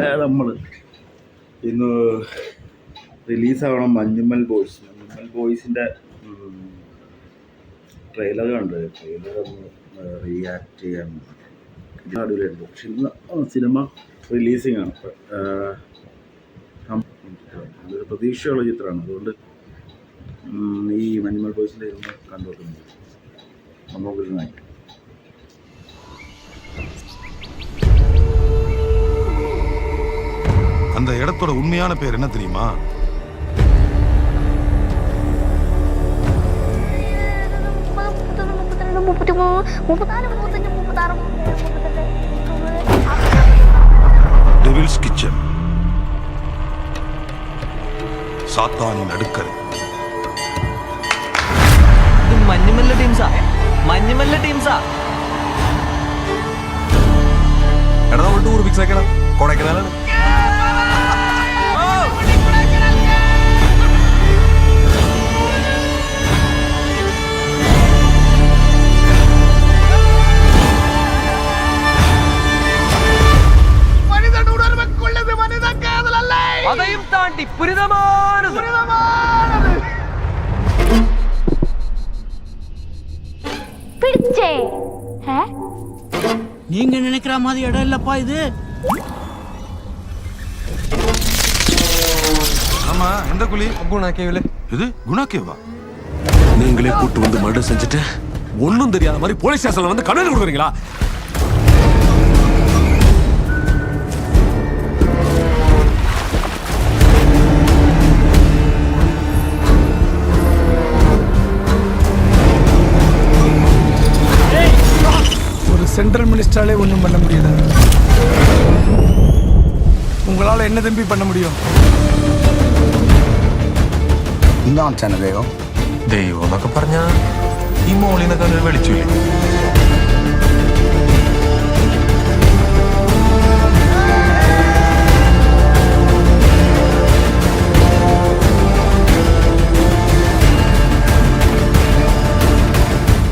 നമ്മൾ ഇന്ന് റിലീസാവണം മഞ്ഞുമ്മൽ ബോയ്സ്. മഞ്ഞുമ്മൽ ബോയ്സിന്റെ ട്രെയിലർ കണ്ട്. ട്രെയിലർ റിയാക്ട് ചെയ്യാൻ അടിപൊളിയായിരുന്നു. പക്ഷെ ഇന്ന് സിനിമ റിലീസിങ് ആണ്. നല്ലൊരു പ്രതീക്ഷയുള്ള ചിത്രമാണ്. അതുകൊണ്ട് ഈ മഞ്ഞുമൽ ബോയ്സിന്റെ ഇരുന്ന് കണ്ടുകൊടുക്കുന്നത് നമുക്ക് നന്നായി அந்த இடத்தோட உண்மையான பேர் என்ன தெரியுமா മുപ്പത്തിരണ്ട് മുപ്പത്തിമൂന്ന് മുപ്പത്തിനാല് മുപ്പത്തഞ്ച് മുപ്പത്താറ് മുപ്പത്തെട്ട് டெவில்ஸ் கிச்சன் சாத்தானின் அடுக்கரை ഇത് മഞ്ഞുമല്ല ടീംസാ മഞ്ഞുമല്ല ടീംസാ എടാ നമ്മൾ ടൂർ ഫിക്സ് ആക്കണം കൊടൈക്കനാലാണ് தாண்டி புரிதமானது பிடிச்சே நீங்க நினைக்கிற மாதிரி இடம் இல்லப்பா இது ஆமா எந்த குழி குணா கேவில இது குணா கேவா நீங்களே கூட்டு வந்து மர்டர் செஞ்சுட்டு ஒன்றும் தெரியாத மாதிரி போலீஸ் ஸ்டேஷன்ல வந்து கடன் கொடுக்குறீங்களா சென்ட்ரல் மினிஸ்டராலே ஒன்றும் பண்ண முடியல உங்களால் என்ன தம்பி பண்ண முடியும் എന്താണ് ചനദേവം ദൈവം എന്നൊക്കെ പറഞ്ഞ ഈ മോളിൽ നിന്നൊക്കെ ഒരു വെളിച്ചില്ലേ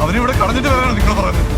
അവനിവിടെ കടഞ്ഞിട്ട് വരാനാണ് നിങ്ങൾ പറയുന്നത്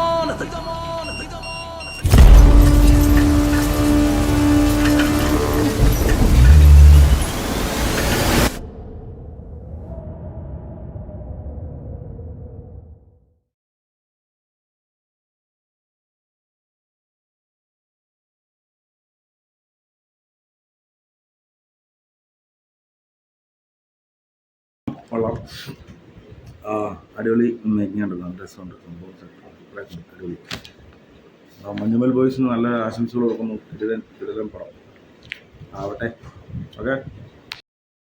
കൊള്ളാം. അടിപൊളി മേക്കിംഗ് ഉണ്ട് നല്ല രസമുണ്ട്. സംഭവം അടിപൊളി. മഞ്ഞുമൽ ബോയ്സിന് നല്ല ആശംസകൾ കൊടുക്കുന്നു. കിടിലൻ കിടിലൻ പടം. ആവട്ടെ. ഓക്കെ.